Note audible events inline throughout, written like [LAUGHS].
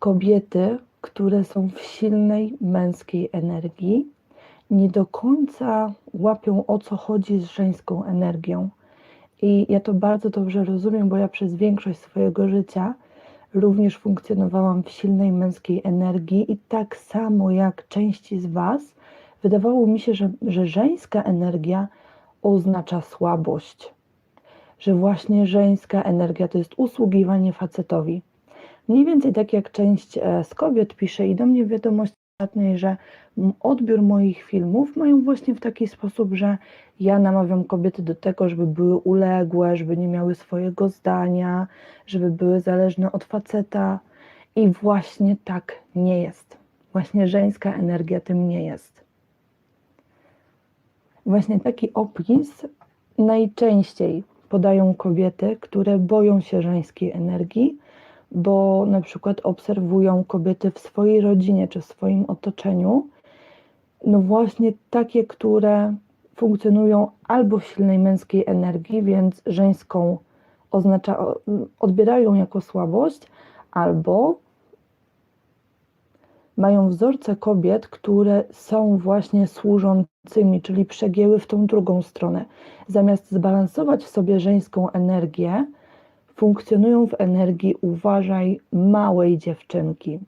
kobiety, które są w silnej męskiej energii, nie do końca łapią o co chodzi z żeńską energią. I ja to bardzo dobrze rozumiem, bo ja przez większość swojego życia również funkcjonowałam w silnej męskiej energii i tak samo jak części z Was, wydawało mi się, że, że żeńska energia oznacza słabość. Że właśnie żeńska energia to jest usługiwanie facetowi. Mniej więcej tak jak część e, z kobiet pisze i do mnie wiadomość ostatniej, że odbiór moich filmów mają właśnie w taki sposób, że ja namawiam kobiety do tego, żeby były uległe, żeby nie miały swojego zdania, żeby były zależne od faceta. I właśnie tak nie jest. Właśnie żeńska energia tym nie jest. Właśnie taki opis najczęściej podają kobiety, które boją się żeńskiej energii, bo na przykład obserwują kobiety w swojej rodzinie czy w swoim otoczeniu, no właśnie takie, które funkcjonują albo w silnej męskiej energii, więc żeńską oznacza, odbierają jako słabość, albo mają wzorce kobiet, które są właśnie służącymi, czyli przegięły w tą drugą stronę. Zamiast zbalansować w sobie żeńską energię, funkcjonują w energii, uważaj, małej dziewczynki.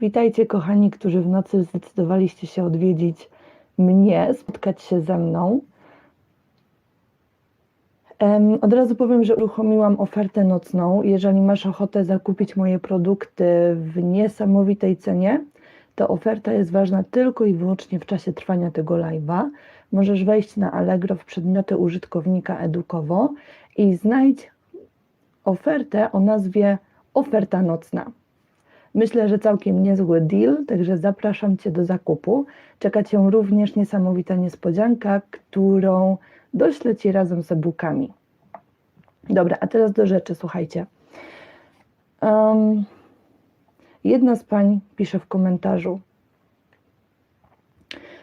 Witajcie, kochani, którzy w nocy zdecydowaliście się odwiedzić mnie, spotkać się ze mną. Od razu powiem, że uruchomiłam ofertę nocną. Jeżeli masz ochotę zakupić moje produkty w niesamowitej cenie, to oferta jest ważna tylko i wyłącznie w czasie trwania tego live'a. Możesz wejść na Allegro w przedmioty użytkownika edukowo i znajdź ofertę o nazwie Oferta nocna. Myślę, że całkiem niezły deal, także zapraszam Cię do zakupu. Czeka Cię również niesamowita niespodzianka, którą doślę Ci razem z e-bookami. Dobra, a teraz do rzeczy, słuchajcie. Um, jedna z pań pisze w komentarzu,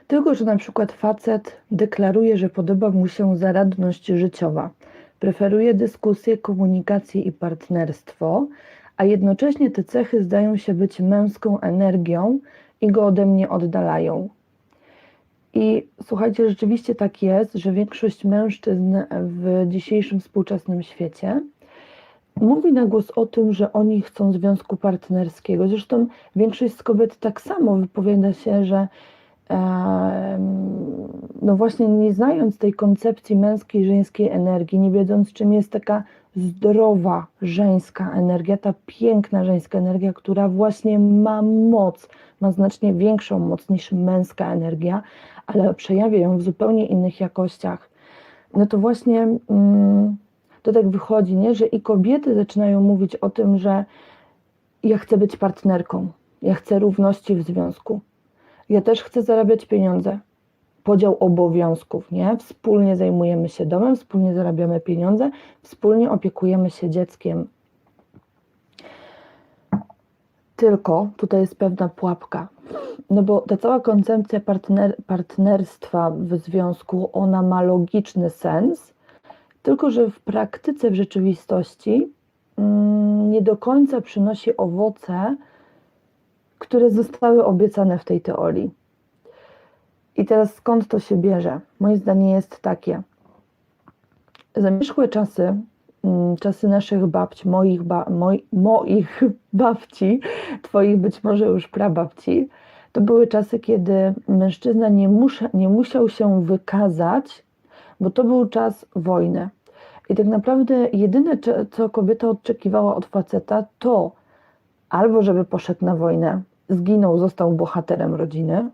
tylko, że na przykład facet deklaruje, że podoba mu się zaradność życiowa. Preferuje dyskusję, komunikację i partnerstwo, a jednocześnie te cechy zdają się być męską energią i go ode mnie oddalają. I słuchajcie, rzeczywiście tak jest, że większość mężczyzn w dzisiejszym współczesnym świecie mówi na głos o tym, że oni chcą związku partnerskiego. Zresztą większość z kobiet tak samo wypowiada się, że no właśnie nie znając tej koncepcji męskiej, żeńskiej energii, nie wiedząc czym jest taka zdrowa żeńska energia, ta piękna żeńska energia, która właśnie ma moc, ma znacznie większą moc niż męska energia, ale przejawia ją w zupełnie innych jakościach. No to właśnie mm, to tak wychodzi, nie? że i kobiety zaczynają mówić o tym, że ja chcę być partnerką, ja chcę równości w związku, ja też chcę zarabiać pieniądze. Podział obowiązków, nie? Wspólnie zajmujemy się domem, wspólnie zarabiamy pieniądze, wspólnie opiekujemy się dzieckiem. Tylko tutaj jest pewna pułapka. No bo ta cała koncepcja partner, partnerstwa w związku, ona ma logiczny sens, tylko że w praktyce, w rzeczywistości mm, nie do końca przynosi owoce, które zostały obiecane w tej teorii. I teraz skąd to się bierze? Moje zdanie jest takie. Zamierzchłe czasy, mm, czasy naszych babci, moich, ba, moi, moich [LAUGHS] babci, twoich być może już prababci, to były czasy, kiedy mężczyzna nie, nie musiał się wykazać, bo to był czas wojny. I tak naprawdę jedyne, co kobieta oczekiwała od faceta, to albo żeby poszedł na wojnę, zginął, został bohaterem rodziny,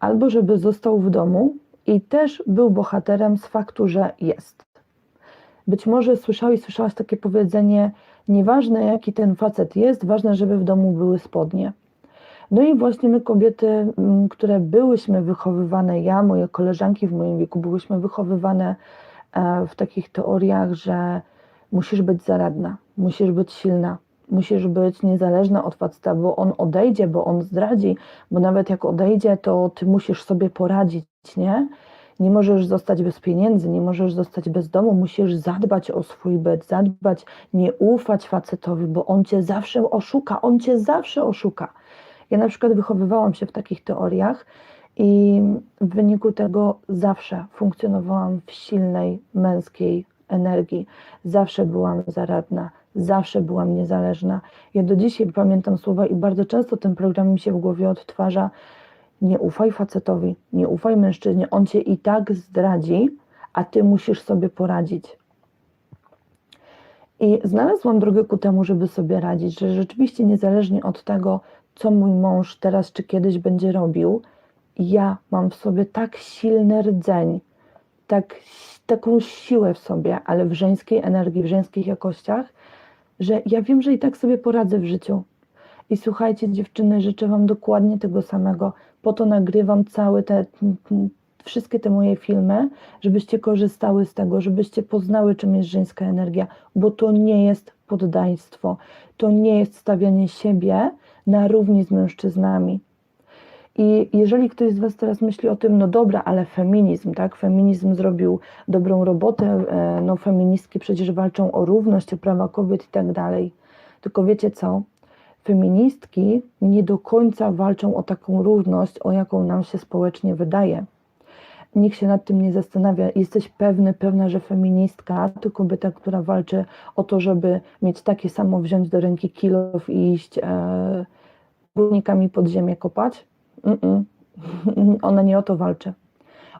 albo żeby został w domu i też był bohaterem z faktu, że jest. Być może słyszałeś, słyszałaś takie powiedzenie, nieważne jaki ten facet jest, ważne, żeby w domu były spodnie. No i właśnie my kobiety, mm, które byłyśmy wychowywane, ja, moje koleżanki w moim wieku, byłyśmy wychowywane e, w takich teoriach, że musisz być zaradna, musisz być silna, musisz być niezależna od faceta, bo on odejdzie, bo on zdradzi, bo nawet jak odejdzie, to ty musisz sobie poradzić, nie? Nie możesz zostać bez pieniędzy, nie możesz zostać bez domu, musisz zadbać o swój byt, zadbać, nie ufać facetowi, bo on cię zawsze oszuka, on cię zawsze oszuka. Ja na przykład wychowywałam się w takich teoriach i w wyniku tego zawsze funkcjonowałam w silnej męskiej energii. Zawsze byłam zaradna, zawsze byłam niezależna. Ja do dzisiaj pamiętam słowa i bardzo często ten program mi się w głowie odtwarza. Nie ufaj facetowi, nie ufaj mężczyźnie, on cię i tak zdradzi, a ty musisz sobie poradzić. I znalazłam drogę ku temu, żeby sobie radzić, że rzeczywiście niezależnie od tego, co mój mąż teraz czy kiedyś będzie robił, ja mam w sobie tak silny rdzeń, tak, taką siłę w sobie, ale w żeńskiej energii, w żeńskich jakościach, że ja wiem, że i tak sobie poradzę w życiu. I słuchajcie, dziewczyny, życzę Wam dokładnie tego samego. Po to nagrywam całe te, wszystkie te moje filmy, żebyście korzystały z tego, żebyście poznały, czym jest żeńska energia, bo to nie jest poddaństwo, to nie jest stawianie siebie na równi z mężczyznami. I jeżeli ktoś z Was teraz myśli o tym, no dobra, ale feminizm, tak? Feminizm zrobił dobrą robotę, e, no feministki przecież walczą o równość, o prawa kobiet i tak dalej. Tylko wiecie co? Feministki nie do końca walczą o taką równość, o jaką nam się społecznie wydaje. Nikt się nad tym nie zastanawia. Jesteś pewny, pewna, że feministka to kobieta, która walczy o to, żeby mieć takie samo, wziąć do ręki kilof i iść e, górnikami pod ziemię kopać? [LAUGHS] Ona nie o to walczy.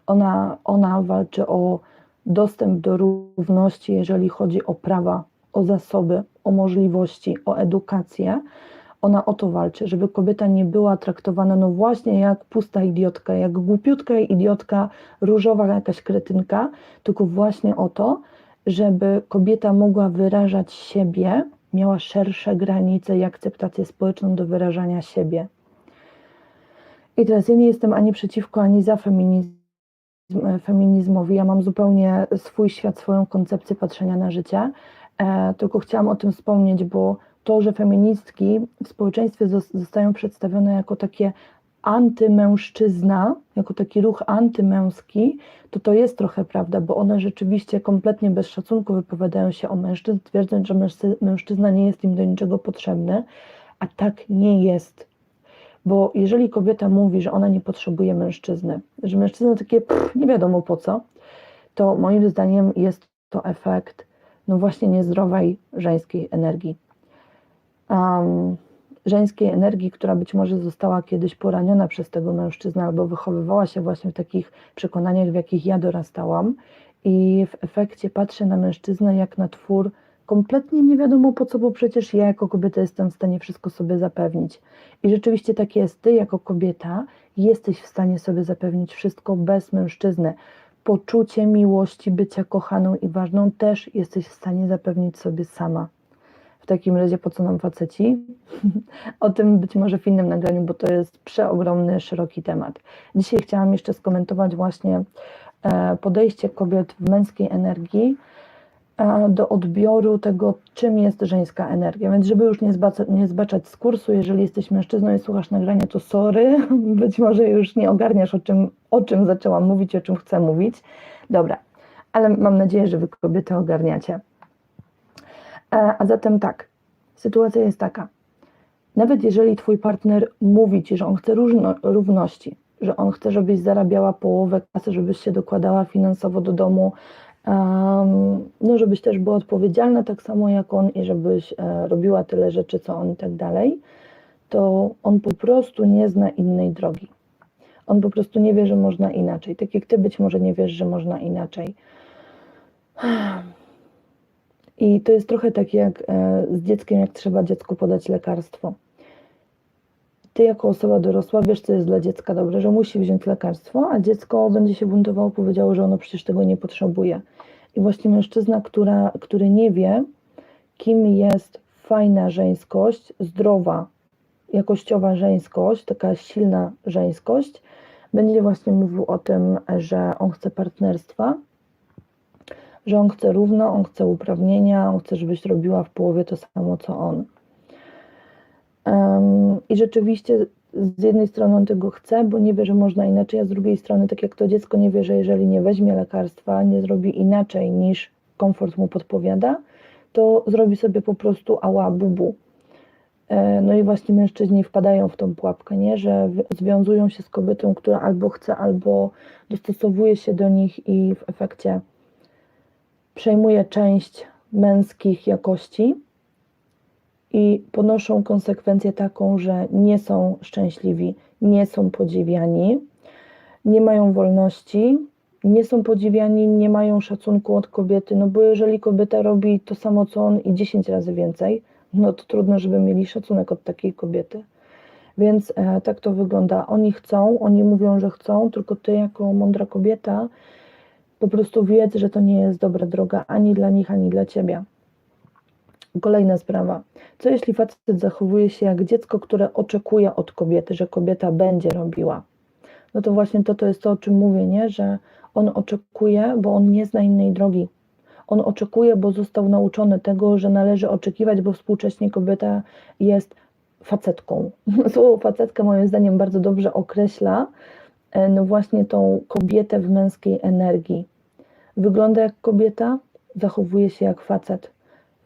Ona, ona walczy o dostęp do równości, jeżeli chodzi o prawa, o zasoby, o możliwości, o edukację. Ona o to walczy, żeby kobieta nie była traktowana, no właśnie jak pusta idiotka, jak głupiutka idiotka, różowa jakaś kretynka, tylko właśnie o to, żeby kobieta mogła wyrażać siebie, miała szersze granice i akceptację społeczną do wyrażania siebie. I teraz ja nie jestem ani przeciwko, ani za feminizm, feminizmowi. Ja mam zupełnie swój świat, swoją koncepcję patrzenia na życie. E, tylko chciałam o tym wspomnieć, bo to, że feministki w społeczeństwie zostają przedstawione jako takie antymężczyzna, jako taki ruch antymęski, to to jest trochę prawda, bo one rzeczywiście kompletnie bez szacunku wypowiadają się o mężczyzn, twierdząc, że mężczyzna nie jest im do niczego potrzebny, a tak nie jest. Bo jeżeli kobieta mówi, że ona nie potrzebuje mężczyzny, że mężczyzna takie pff, nie wiadomo po co, to moim zdaniem jest to efekt no właśnie niezdrowej żeńskiej energii. Um, żeńskiej energii, która być może została kiedyś poraniona przez tego mężczyznę albo wychowywała się właśnie w takich przekonaniach, w jakich ja dorastałam i w efekcie patrzę na mężczyznę jak na twór kompletnie nie wiadomo po co, bo przecież ja jako kobieta jestem w stanie wszystko sobie zapewnić. I rzeczywiście tak jest, ty jako kobieta jesteś w stanie sobie zapewnić wszystko bez mężczyzny. Poczucie miłości, bycia kochaną i ważną też jesteś w stanie zapewnić sobie sama. W takim razie po co nam faceci? [LAUGHS] o tym być może w innym nagraniu, bo to jest przeogromny, szeroki temat. Dzisiaj chciałam jeszcze skomentować właśnie e, podejście kobiet w męskiej energii do odbioru tego, czym jest żeńska energia. Więc żeby już nie, zbaca, nie zbaczać z kursu, jeżeli jesteś mężczyzną i słuchasz nagrania, to sorry, [LAUGHS] być może już nie ogarniasz, o czym, o czym zaczęłam mówić, o czym chcę mówić. Dobra, ale mam nadzieję, że wy kobiety ogarniacie. A zatem tak, sytuacja jest taka. Nawet jeżeli twój partner mówi ci, że on chce różno, równości, że on chce, żebyś zarabiała połowę kasy, żebyś się dokładała finansowo do domu, no żebyś też była odpowiedzialna tak samo jak on i żebyś e, robiła tyle rzeczy, co on i tak dalej, to on po prostu nie zna innej drogi. On po prostu nie wie, że można inaczej. Tak jak ty być może nie wiesz, że można inaczej. I to jest trochę tak jak e, z dzieckiem, jak trzeba dziecku podać lekarstwo ty jako osoba dorosła wiesz, co jest dla dziecka dobre, że musi wziąć lekarstwo, a dziecko będzie się buntowało, powiedziało, że ono przecież tego nie potrzebuje. I właśnie mężczyzna, która, który nie wie, kim jest fajna żeńskość, zdrowa, jakościowa żeńskość, taka silna żeńskość, będzie właśnie mówił o tym, że on chce partnerstwa, że on chce równo, on chce uprawnienia, on chce, żebyś robiła w połowie to samo, co on. I rzeczywiście z jednej strony on tego chce, bo nie wie, że można inaczej, a z drugiej strony, tak jak to dziecko nie wie, że jeżeli nie weźmie lekarstwa, nie zrobi inaczej niż komfort mu podpowiada, to zrobi sobie po prostu ała bubu. E, No i właśnie mężczyźni wpadają w tą pułapkę, nie? że wi- związują się z kobietą, która albo chce, albo dostosowuje się do nich i w efekcie przejmuje część męskich jakości i ponoszą konsekwencję taką, że nie są szczęśliwi, nie są podziwiani, nie mają wolności, nie są podziwiani, nie mają szacunku od kobiety, no bo jeżeli kobieta robi to samo co on i 10 razy więcej, no to trudno, żeby mieli szacunek od takiej kobiety. Więc e, tak to wygląda. Oni chcą, oni mówią, że chcą, tylko ty jako mądra kobieta po prostu wiedz, że to nie jest dobra droga ani dla nich, ani dla ciebie. Kolejna sprawa. Co jeśli facet zachowuje się jak dziecko, które oczekuje od kobiety, że kobieta będzie robiła? No to właśnie to, to jest to, o czym mówię, nie? że on oczekuje, bo on nie zna innej drogi. On oczekuje, bo został nauczony tego, że należy oczekiwać, bo współcześnie kobieta jest facetką. [LAUGHS] Słowo facetka moim zdaniem bardzo dobrze określa e, no właśnie tą kobietę w męskiej energii. Wygląda jak kobieta, zachowuje się jak facet.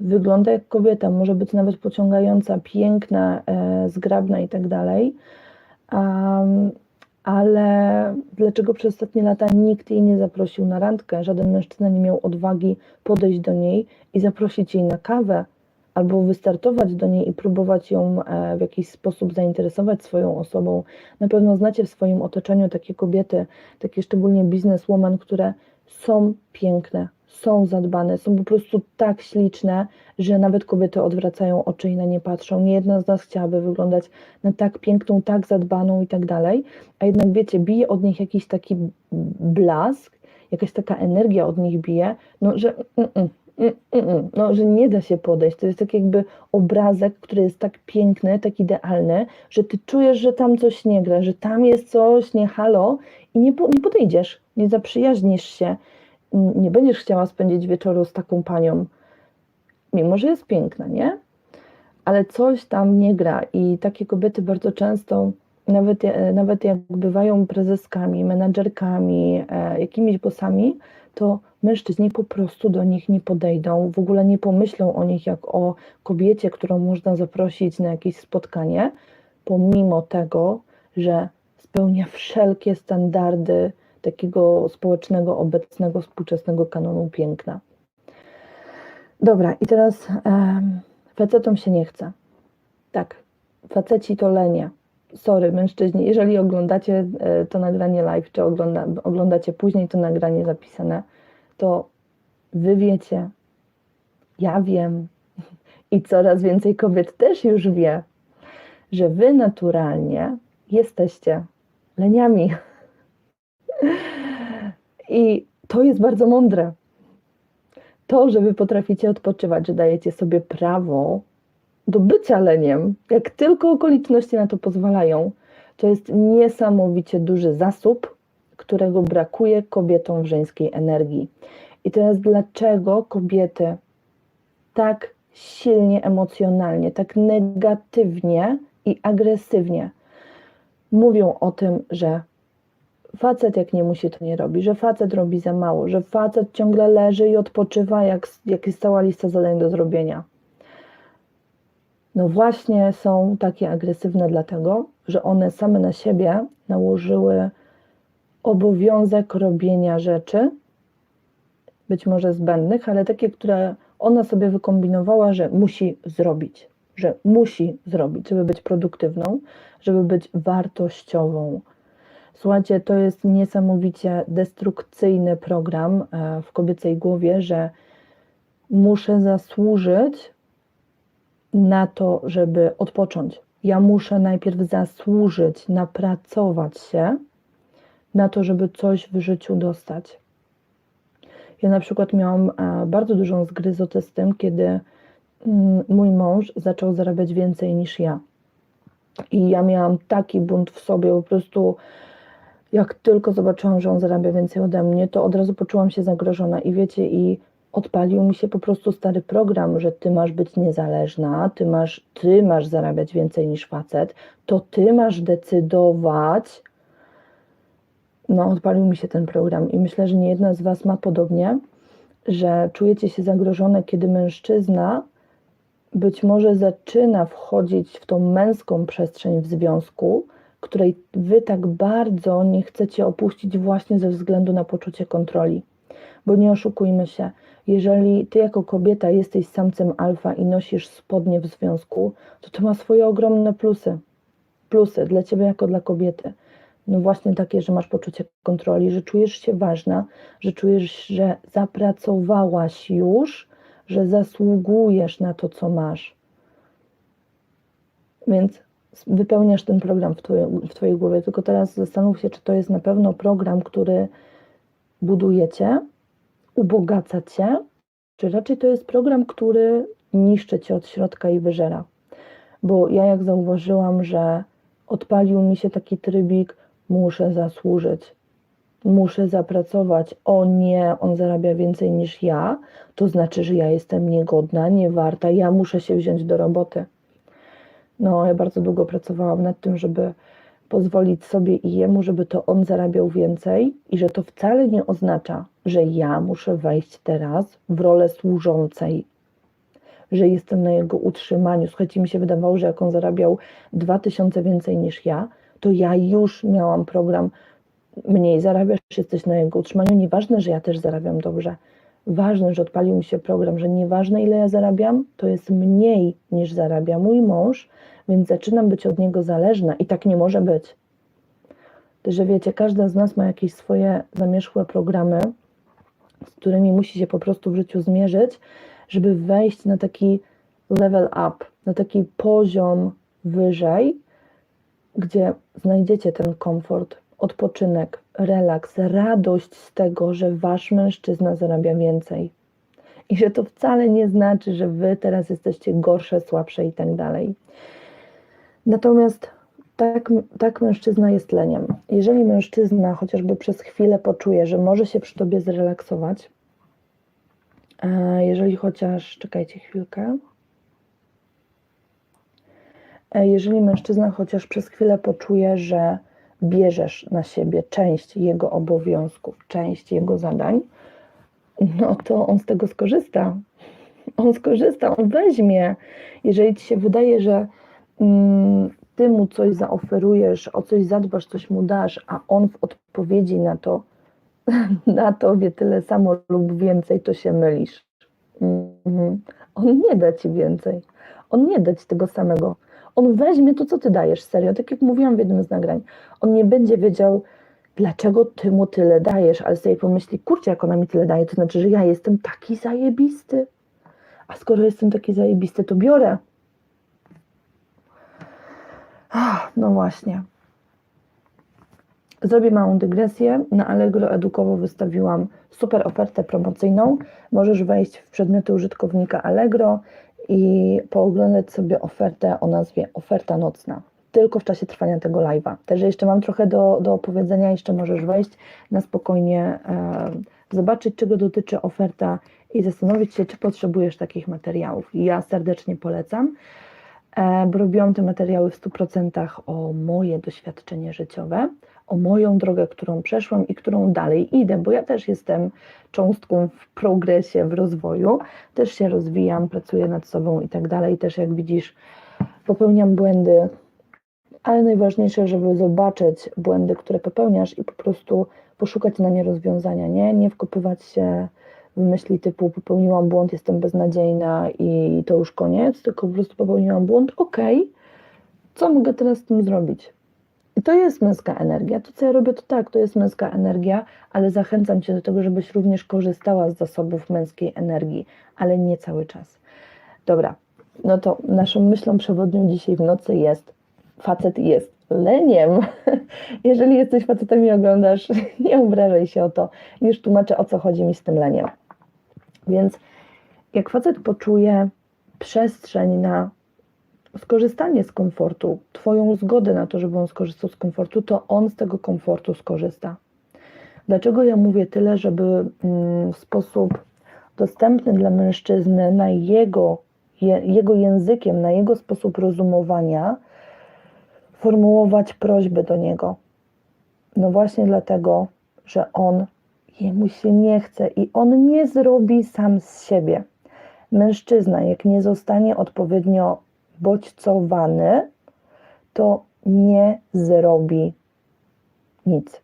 Wygląda jak kobieta, może być nawet pociągająca, piękna, e, zgrabna i tak dalej. Ale dlaczego przez ostatnie lata nikt jej nie zaprosił na randkę? Żaden mężczyzna nie miał odwagi podejść do niej i zaprosić jej na kawę, albo wystartować do niej i próbować ją e, w jakiś sposób zainteresować swoją osobą. Na pewno znacie w swoim otoczeniu takie kobiety, takie szczególnie bizneswoman, które są piękne, są zadbane, są po prostu tak śliczne, że nawet kobiety odwracają oczy i na nie patrzą. Nie jedna z nas chciałaby wyglądać na tak piękną, tak zadbaną i tak dalej, a jednak wiecie, bije od nich jakiś taki blask, jakaś taka energia od nich bije, no że mm, mm, mm, mm, mm, no, że nie da się podejść. To jest tak jakby obrazek, który jest tak piękny, tak idealny, że ty czujesz, że tam coś nie gra, że tam jest coś, nie halo i nie, nie podejdziesz, nie zaprzyjaźnisz się, nie będziesz chciała spędzić wieczoru z taką panią, mimo że jest piękna, nie? Ale coś tam nie gra i takie kobiety bardzo często, nawet, e, nawet jak bywają prezeskami, menadżerkami, e, jakimiś bossami, to mężczyźni po prostu do nich nie podejdą, w ogóle nie pomyślą o nich jak o kobiecie, którą można zaprosić na jakieś spotkanie, pomimo tego, że spełnia wszelkie standardy takiego społecznego, obecnego, współczesnego kanonu piękna. Dobra, i teraz facetom się nie chce. Tak, faceci to lenie. Sorry, mężczyźni, jeżeli oglądacie e, to nagranie live, czy ogląda, oglądacie później to nagranie zapisane, to wy wiecie, ja wiem i coraz więcej kobiet też już wie, że wy naturalnie jesteście leniami. I to jest bardzo mądre. To, że wy potraficie odpoczywać, że dajecie sobie prawo do bycia leniem, jak tylko okoliczności na to pozwalają, to jest niesamowicie duży zasób, którego brakuje kobietom w żeńskiej energii. I teraz dlaczego kobiety tak silnie emocjonalnie, tak negatywnie i agresywnie mówią o tym, że facet jak nie musi, to nie robi, że facet robi za mało, że facet ciągle leży i odpoczywa, jak, jak jest cała lista zadań do zrobienia. No właśnie są takie agresywne dlatego, że one same na siebie nałożyły obowiązek robienia rzeczy, być może zbędnych, ale takie, które ona sobie wykombinowała, że musi zrobić, że musi zrobić, żeby być produktywną, żeby być wartościową. Słuchajcie, to jest niesamowicie destrukcyjny program e, w kobiecej głowie, że muszę zasłużyć na to, żeby odpocząć. Ja muszę najpierw zasłużyć, napracować się na to, żeby coś w życiu dostać. Ja na przykład miałam e, bardzo dużą zgryzotę z tym, kiedy mm, mój mąż zaczął zarabiać więcej niż ja. I ja miałam taki bunt w sobie, po prostu jak tylko zobaczyłam, że on zarabia więcej ode mnie, to od razu poczułam się zagrożona. I wiecie, i odpalił mi się po prostu stary program, że ty masz być niezależna, ty masz, ty masz zarabiać więcej niż facet, to ty masz decydować. No, odpalił mi się ten program i myślę, że nie jedna z Was ma podobnie, że czujecie się zagrożone, kiedy mężczyzna być może zaczyna wchodzić w tą męską przestrzeń w związku, której Wy tak bardzo nie chcecie opuścić właśnie ze względu na poczucie kontroli. Bo nie oszukujmy się, jeżeli Ty jako kobieta jesteś samcem alfa i nosisz spodnie w związku, to to ma swoje ogromne plusy. Plusy dla Ciebie jako dla kobiety. No właśnie takie, że masz poczucie kontroli, że czujesz się ważna, że czujesz, że zapracowałaś już, że zasługujesz na to, co masz. Więc wypełniasz ten program w, twoje, w Twojej głowie. Tylko teraz zastanów się, czy to jest na pewno program, który buduje Cię, ubogaca Cię, czy raczej to jest program, który niszczy Cię od środka i wyżera. Bo ja jak zauważyłam, że odpalił mi się taki trybik, muszę zasłużyć, muszę zapracować. O nie, on zarabia więcej niż ja, to znaczy, że ja jestem niegodna, niewarta, ja muszę się wziąć do roboty. No, ja bardzo długo pracowałam nad tym, żeby pozwolić sobie i jemu, żeby to on zarabiał więcej i że to wcale nie oznacza, że ja muszę wejść teraz w rolę służącej, że jestem na jego utrzymaniu. Słuchajcie, mi się wydawało, że jak on zarabiał 2000 więcej niż ja, to ja już miałam program mniej zarabiasz, jesteś na jego utrzymaniu. Nieważne, że ja też zarabiam dobrze. Ważne, że odpalił mi się program, że nieważne ile ja zarabiam, to jest mniej niż zarabia mój mąż, więc zaczynam być od niego zależna i tak nie może być. Że wiecie, każda z nas ma jakieś swoje zamierzchłe programy, z którymi musi się po prostu w życiu zmierzyć, żeby wejść na taki level up, na taki poziom wyżej, gdzie znajdziecie ten komfort, odpoczynek, relaks, radość z tego, że wasz mężczyzna zarabia więcej. I że to wcale nie znaczy, że wy teraz jesteście gorsze, słabsze i tak dalej. Natomiast tak, tak mężczyzna jest leniem. Jeżeli mężczyzna chociażby przez chwilę poczuje, że może się przy tobie zrelaksować, jeżeli chociaż, czekajcie chwilkę, jeżeli mężczyzna chociaż przez chwilę poczuje, że bierzesz na siebie część jego obowiązków, część jego zadań, no to on z tego skorzysta. On skorzysta, on weźmie. Jeżeli ci się wydaje, że mm, ty mu coś zaoferujesz, o coś zadbasz, coś mu dasz, a on w odpowiedzi na to, [LAUGHS] na tobie tyle samo lub więcej, to się mylisz. Mm, on nie da ci więcej. On nie da ci tego samego on weźmie to, co ty dajesz, serio, tak jak mówiłam w jednym z nagrań. On nie będzie wiedział, dlaczego ty mu tyle dajesz, ale sobie pomyśli, kurczę, jak ona mi tyle daje, to znaczy, że ja jestem taki zajebisty. A skoro jestem taki zajebisty, to biorę. Ach, no właśnie. Zrobię małą dygresję. Na Allegro Edukowo wystawiłam super ofertę promocyjną. Możesz wejść w przedmioty użytkownika Allegro i pooglądać sobie ofertę o nazwie Oferta Nocna. Tylko w czasie trwania tego live'a. Także jeszcze mam trochę do, do opowiedzenia, jeszcze możesz wejść na spokojnie, e, zobaczyć, czego dotyczy oferta i zastanowić się, czy potrzebujesz takich materiałów. Ja serdecznie polecam, e, bo robiłam te materiały w 100% o moje doświadczenie życiowe o moją drogę, którą przeszłam i którą dalej idę, bo ja też jestem cząstką w progresie, w rozwoju, też się rozwijam, pracuję nad sobą i tak dalej. Też jak widzisz, popełniam błędy, ale najważniejsze, żeby zobaczyć błędy, które popełniasz i po prostu poszukać na nie rozwiązania, nie, nie wkopywać się w myśli typu popełniłam błąd, jestem beznadziejna i to już koniec, tylko po prostu popełniłam błąd, okej, okay. co mogę teraz z tym zrobić? I to jest męska energia. To, co ja robię, to tak, to jest męska energia, ale zachęcam Cię do tego, żebyś również korzystała z zasobów męskiej energii, ale nie cały czas. Dobra, no to naszą myślą przewodnią dzisiaj w nocy jest facet jest leniem. [LAUGHS] Jeżeli jesteś facetem i oglądasz, [LAUGHS] nie obrażaj się o to. Już tłumaczę, o co chodzi mi z tym leniem. Więc jak facet poczuje przestrzeń na skorzystanie z komfortu, Twoją zgodę na to, żeby on skorzystał z komfortu, to on z tego komfortu skorzysta. Dlaczego ja mówię tyle, żeby mm, w sposób dostępny dla mężczyzny na jego, je, jego językiem, na jego sposób rozumowania, formułować prośby do niego. No właśnie dlatego, że on jemu się nie chce i on nie zrobi sam z siebie. Mężczyzna, jak nie zostanie odpowiednio bodźcowany, to nie zrobi nic.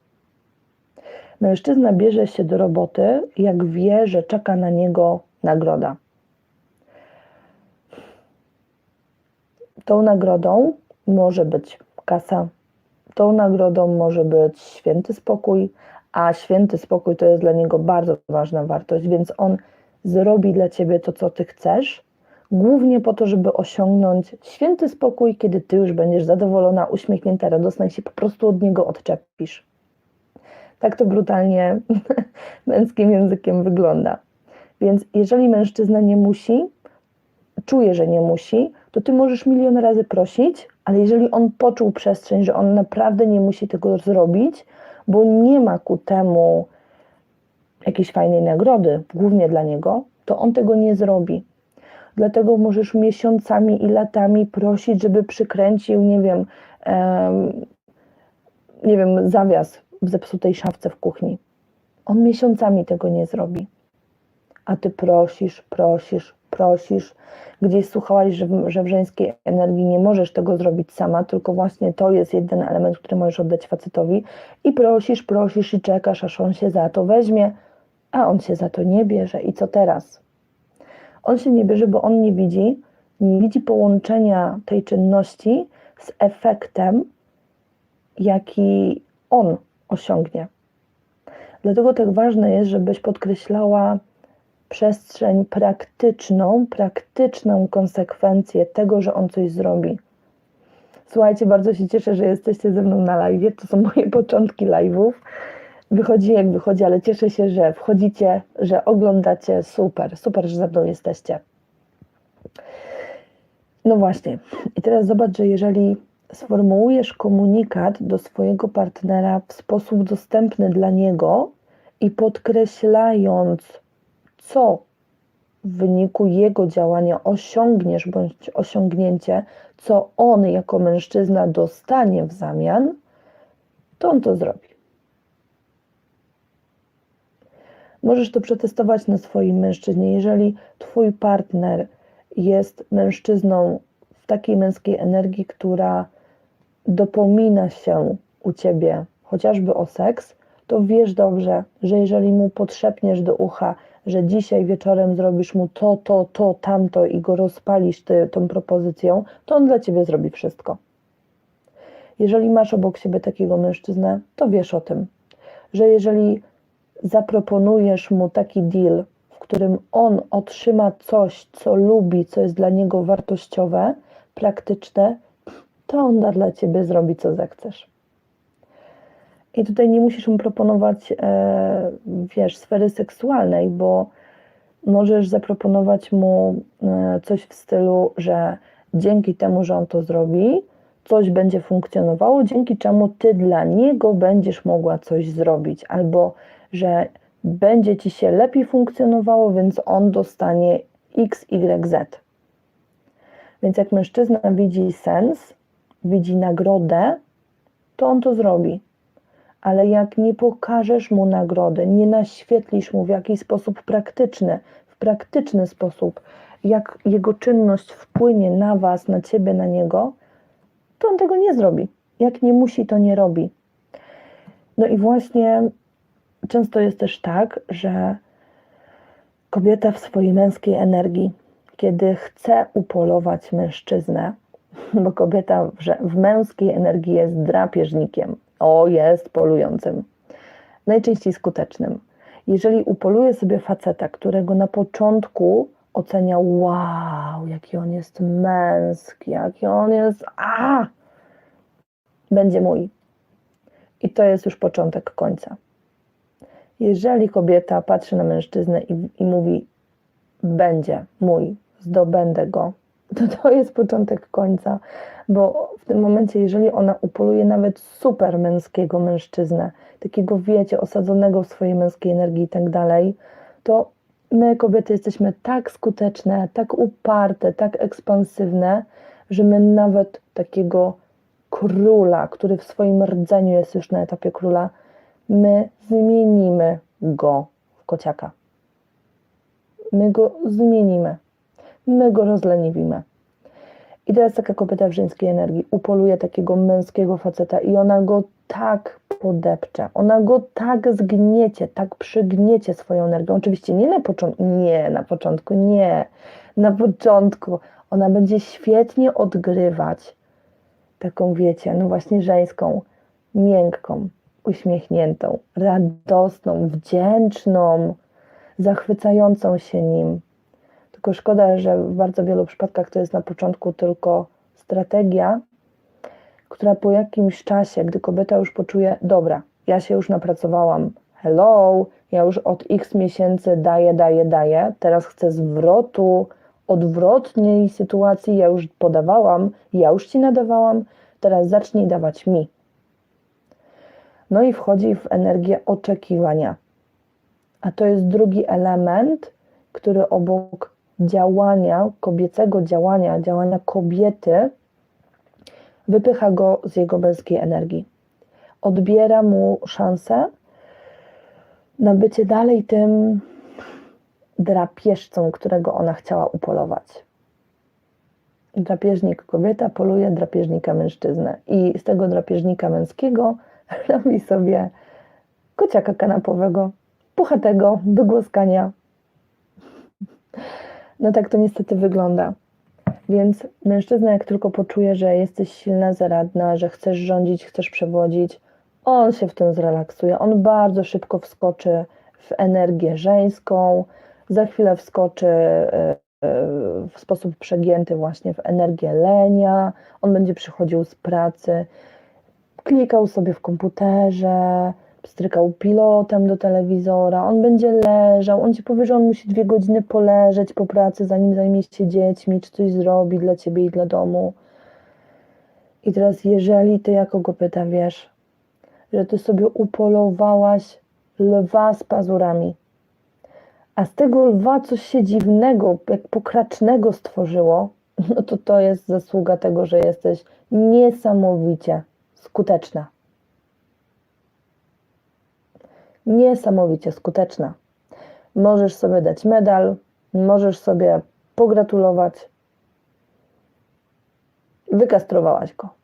Mężczyzna bierze się do roboty, jak wie, że czeka na niego nagroda. Tą nagrodą może być kasa, tą nagrodą może być święty spokój, a święty spokój to jest dla niego bardzo ważna wartość, więc on zrobi dla ciebie to, co ty chcesz, głównie po to, żeby osiągnąć święty spokój, kiedy ty już będziesz zadowolona, uśmiechnięta, radosna i się po prostu od niego odczepisz. Tak to brutalnie [LAUGHS] męskim językiem wygląda. Więc jeżeli mężczyzna nie musi, czuje, że nie musi, to ty możesz milion razy prosić, ale jeżeli on poczuł przestrzeń, że on naprawdę nie musi tego zrobić, bo nie ma ku temu jakiejś fajnej nagrody, głównie dla niego, to on tego nie zrobi. Dlatego możesz miesiącami i latami prosić, żeby przykręcił, nie wiem, em, nie wiem, zawias w zepsutej szafce w kuchni. On miesiącami tego nie zrobi. A ty prosisz, prosisz, prosisz. Gdzieś słuchałaś, że że w żeńskiej energii nie możesz tego zrobić sama, tylko właśnie to jest jeden element, który możesz oddać facetowi. I prosisz, prosisz i czekasz, aż on się za to weźmie, a on się za to nie bierze. I co teraz? On się nie bierze, bo on nie widzi, nie widzi połączenia tej czynności z efektem, jaki on osiągnie. Dlatego tak ważne jest, żebyś podkreślała przestrzeń praktyczną, praktyczną konsekwencję tego, że on coś zrobi. Słuchajcie, bardzo się cieszę, że jesteście ze mną na live. To są moje początki live'ów. Wychodzi jak wychodzi, ale cieszę się, że wchodzicie, że oglądacie. Super, super, że ze mną jesteście. No właśnie. I teraz zobacz, że jeżeli sformułujesz komunikat do swojego partnera w sposób dostępny dla niego i podkreślając, co w wyniku jego działania osiągniesz bądź osiągnięcie, co on jako mężczyzna dostanie w zamian, to on to zrobi. Możesz to przetestować na swoim mężczyźnie. Jeżeli twój partner jest mężczyzną w takiej męskiej energii, która dopomina się u ciebie chociażby o seks, to wiesz dobrze, że jeżeli mu podszepniesz do ucha, że dzisiaj wieczorem zrobisz mu to, to, to, tamto i go rozpalisz ty, tą propozycją, to on dla ciebie zrobi wszystko. Jeżeli masz obok siebie takiego mężczyznę, to wiesz o tym, że jeżeli zaproponujesz mu taki deal, w którym on otrzyma coś, co lubi, co jest dla niego wartościowe, praktyczne, to on da dla ciebie zrobi, co zechcesz. I tutaj nie musisz mu proponować, e, wiesz, sfery seksualnej, bo możesz zaproponować mu e, coś w stylu, że dzięki temu, że on to zrobi, coś będzie funkcjonowało, dzięki czemu ty dla niego będziesz mogła coś zrobić, albo że będzie ci się lepiej funkcjonowało, więc on dostanie X, Y, Z. Więc jak mężczyzna widzi sens, widzi nagrodę, to on to zrobi. Ale jak nie pokażesz mu nagrody, nie naświetlisz mu w jakiś sposób praktyczny, w praktyczny sposób, jak jego czynność wpłynie na was, na ciebie, na niego, to on tego nie zrobi. Jak nie musi, to nie robi. No i właśnie często jest też tak, że kobieta w swojej męskiej energii, kiedy chce upolować mężczyznę, [LAUGHS] bo kobieta w, męskiej energii jest drapieżnikiem, o, jest polującym, najczęściej skutecznym. Jeżeli upoluje sobie faceta, którego na początku ocenia, wow, jaki on jest męski, jaki on jest, a, będzie mój. I to jest już początek końca. Jeżeli kobieta patrzy na mężczyznę i, i mówi, będzie mój, zdobędę go, [LAUGHS] to to jest początek końca, bo w tym momencie, jeżeli ona upoluje nawet super męskiego mężczyznę, takiego wiecie, osadzonego w swojej męskiej energii i tak dalej, to My, kobiety, jesteśmy tak skuteczne, tak uparte, tak ekspansywne, że my nawet takiego króla, który w swoim rdzeniu jest już na etapie króla, my zmienimy go w kociaka. My go zmienimy. My go rozleniwimy. I teraz taka kobieta w żeńskiej energii upoluje takiego męskiego faceta i ona go tak podepcze, ona go tak zgniecie, tak przygniecie swoją energią. Oczywiście nie na początku, nie, na początku nie. Na początku ona będzie świetnie odgrywać taką, wiecie, no właśnie żeńską, miękką, uśmiechniętą, radosną, wdzięczną, zachwycającą się nim. Tylko szkoda, że w bardzo wielu przypadkach to jest na początku tylko strategia, która po jakimś czasie, gdy kobieta już poczuje, dobra, ja się już napracowałam, hello, ja już od x miesięcy daję, daję, daję, teraz chcę zwrotu, odwrotnej sytuacji, ja już podawałam, ja już ci nadawałam, teraz zacznij dawać mi. No i wchodzi w energię oczekiwania. A to jest drugi element, który obok działania, kobiecego działania, działania kobiety, wypycha go z jego męskiej energii. Odbiera mu szansę na bycie dalej tym drapieżcą, którego ona chciała upolować. Drapieżnik kobieta poluje drapieżnika mężczyznę i z tego drapieżnika męskiego [LAUGHS] robi sobie kociaka kanapowego, puchatego, wygłoskania. No tak to niestety wygląda. Więc mężczyzna, jak tylko poczuje, że jesteś silna, zaradna, że chcesz rządzić, chcesz przewodzić, on się w tym zrelaksuje. On bardzo szybko wskoczy w energię żeńską, za chwilę wskoczy e, e, w sposób przegięty właśnie w energię lenia. On będzie przychodził z pracy, klikał sobie w komputerze, strykał pilotem do telewizora, on będzie leżał, on ci powie, że on musi dwie godziny poleżeć po pracy, zanim zajmie się dziećmi, czy coś zrobi dla ciebie i dla domu. I teraz, jeżeli ty jako kobieta wiesz, że ty sobie upolowałaś lwa z pazurami, a z tego lwa coś się dziwnego, jak pokracznego stworzyło, [LAUGHS] no to to jest zasługa tego, że jesteś niesamowicie skuteczna niesamowicie skuteczna. Możesz sobie dać medal, możesz sobie pogratulować. Wykastrowałaś go.